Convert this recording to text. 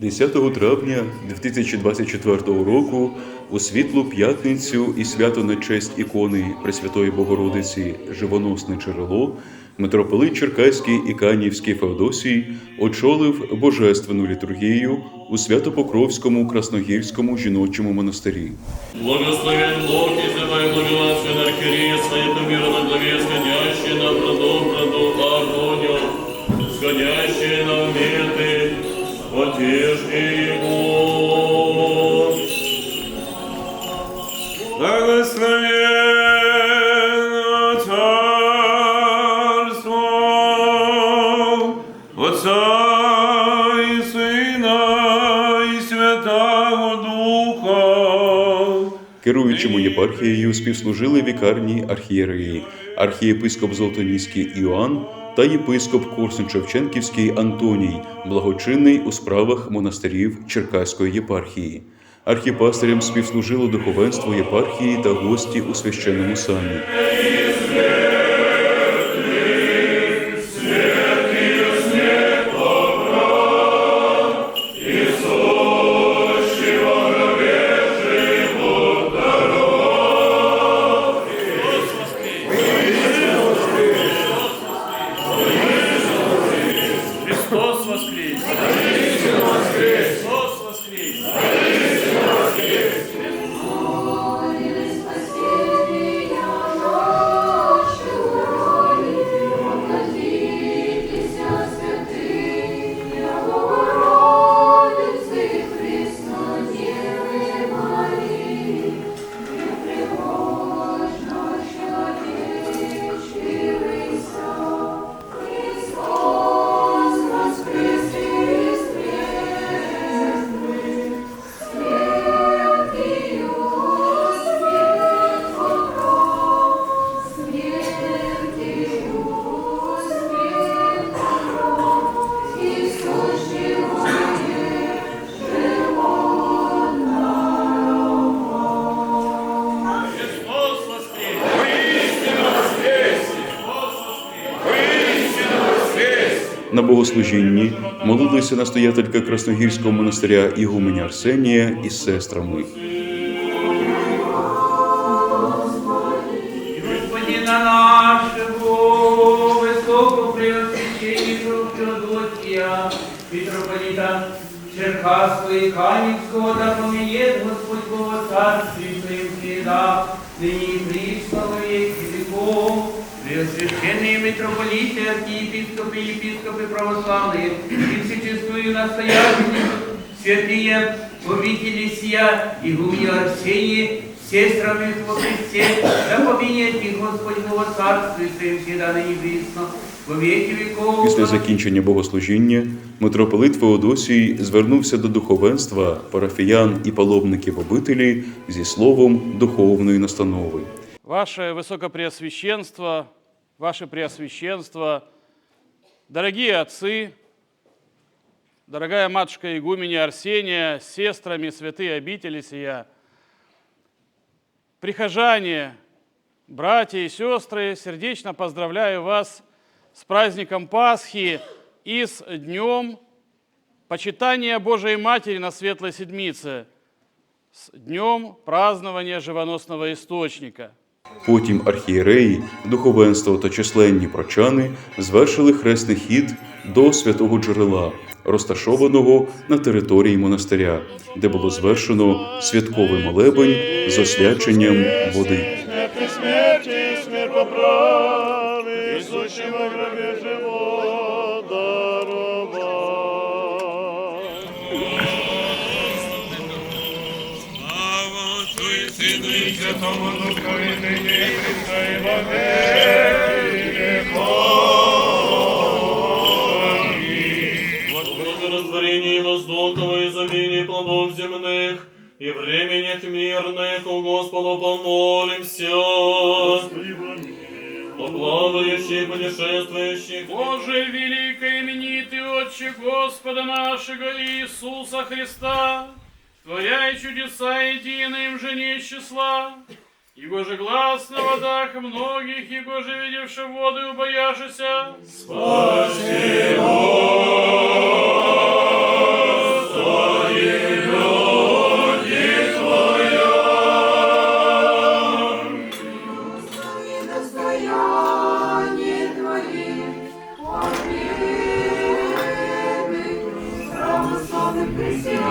10 травня 2024 року у світлу п'ятницю і свято на честь ікони Пресвятої Богородиці Живоносне джерело митрополит Черкаський і Канівський Феодосій очолив божественну літургію у Свято-Покровському Красногірському жіночому монастирі. Благословен Бог, и святой благословен на архиерея Света мира на броду, броду огонь, сходящие на одежде его. Благословенно царство Отца і Сина і Святого Духа. Керуючому єпархією співслужили вікарні архієреї, архієпископ Золотоніський Іоанн та єпископ Корсун-Шевченківський Антоній, благочинний у справах монастирів Черкаської єпархії. Архіпастирям співслужило духовенство єпархії та гості у священному сані. На богослужінні молилися настоятелька Красногірського монастиря Ігуменя Арсенія із сестрами. Митрополита Черкасского и Каневского, да поминет Господь Бога Царствие Своим всегда, ныне и присно веки. Преосвященные митрополиты, архиепископы и епископы православные, и всечестную настоятельные, святые обители сия, игуменя Арсении, сестрами во Христе, да поминет их Господь Бога Царствие Своим всегда ныне и присно, во веки веков. Після закінчення богослужіння митрополит Феодосій звернувся до духовенства, парафіян і паломників обителі зі словом духовної настанови. Ваше Высокопреосвященство, Ваше Преосвященство, дорогие отцы, дорогая матушка игуменя Арсения, сестрами святые обители сия, прихожане, братья и сестры, сердечно поздравляю вас с праздником Пасхи и с днем почитания Божией Матери на Светлой Седмице, с днем празднования живоносного источника – Потім архієреї, духовенство та численні прочани звершили хресний хід до святого джерела, розташованого на території монастиря, де було звершено святковий молебень з освяченням води. Смерти, смерть поправи, сущий во Сину і Святому Духові нині Христа і вовеки Возбуду разорение воздуховое изобилие плодов земных, и временях мирных у Господу помолимся. Плавающих, путешествующих. Боже, великий именитый Отче Господа нашего Иисуса Христа, творя и чудеса единые им же не числа. Его же глаз на водах многих, Его же видевши воды, убояшися. Спаси Господи, люди Твоя. Господи, достояние Твои, Отвели, православных христиан.